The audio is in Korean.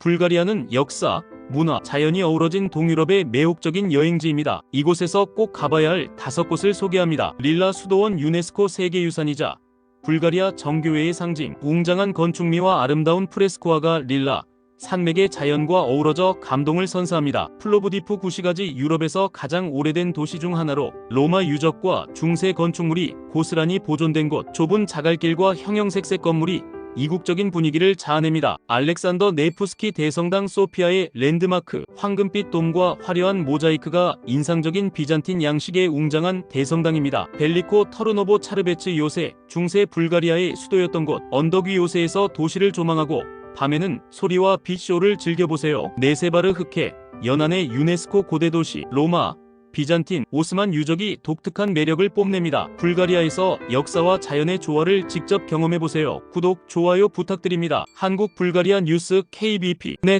불가리아는 역사, 문화, 자연이 어우러진 동유럽의 매혹적인 여행지입니다. 이곳에서 꼭 가봐야 할 다섯 곳을 소개합니다. 릴라 수도원 유네스코 세계유산이자 불가리아 정교회의 상징, 웅장한 건축미와 아름다운 프레스코화가 릴라, 산맥의 자연과 어우러져 감동을 선사합니다. 플로브디프 구시가지 유럽에서 가장 오래된 도시 중 하나로 로마 유적과 중세 건축물이 고스란히 보존된 곳, 좁은 자갈길과 형형색색 건물이 이국적인 분위기를 자아냅니다. 알렉산더 네프스키 대성당 소피아의 랜드마크, 황금빛 돔과 화려한 모자이크가 인상적인 비잔틴 양식의 웅장한 대성당입니다. 벨리코 터르노보 차르베츠 요새, 중세 불가리아의 수도였던 곳, 언덕 위 요새에서 도시를 조망하고 밤에는 소리와 빛쇼를 즐겨보세요. 네세바르 흑해, 연안의 유네스코 고대도시, 로마, 비잔틴, 오스만 유적이 독특한 매력을 뽐냅니다. 불가리아에서 역사와 자연의 조화를 직접 경험해보세요. 구독, 좋아요 부탁드립니다. 한국 불가리아 뉴스 KBP 넷